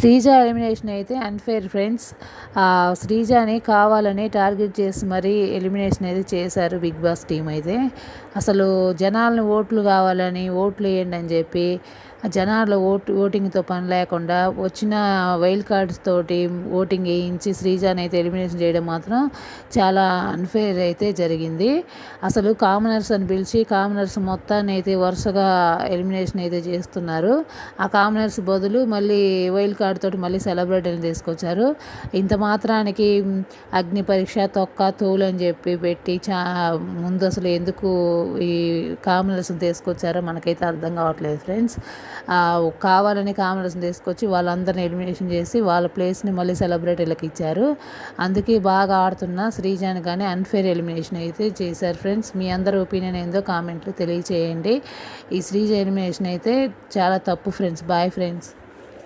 Sreeja elimination అయితే unfair friends. శ్రీజాని కావాలని టార్గెట్ చేసి మరీ ఎలిమినేషన్ అయితే చేశారు బిగ్ బాస్ టీం అయితే. అసలు జనాలను ఓట్లు కావాలని ఓట్లు వేయండి అని చెప్పి జనాల ఓటు ఓటింగ్తో పని లేకుండా వచ్చిన వైల్డ్ కార్డ్స్ తోటి ఓటింగ్ వేయించి శ్రీజాని అయితే ఎలిమినేషన్ చేయడం మాత్రం చాలా అన్ఫేర్ అయితే జరిగింది. అసలు కామనర్స్ అని పిలిచి కామనర్స్ మొత్తాన్ని అయితే వరుసగా ఎలిమినేషన్ అయితే చేస్తున్నారు. ఆ కామనర్స్ బదులు మళ్ళీ వైల్డ్ కార్డ్ తోటి మళ్ళీ సెలబ్రిటీని తీసుకొచ్చారు. ఇంత మాత్రానికి అగ్ని పరీక్ష తొక్క తోలు అని చెప్పి పెట్టి చా ముందు అసలు ఎందుకు ఈ కామనర్స్ని తీసుకొచ్చారో మనకైతే అర్థం కావట్లేదు ఫ్రెండ్స్. కావాలని కామనర్స్ని తీసుకొచ్చి వాళ్ళందరిని ఎలిమినేషన్ చేసి వాళ్ళ ప్లేస్ని మళ్ళీ సెలబ్రిటీలకు ఇచ్చారు. అందుకే బాగా ఆడుతున్న శ్రీజాన్ కానీ అన్ఫేర్ ఎలిమినేషన్ అయితే చేశారు ఫ్రెండ్స్. మీ అందరి ఒపీనియన్ ఏందో కామెంట్లు తెలియచేయండి. ఈ శ్రీజ ఎలిమినేషన్ అయితే చాలా తప్పు ఫ్రెండ్స్. Bye friends.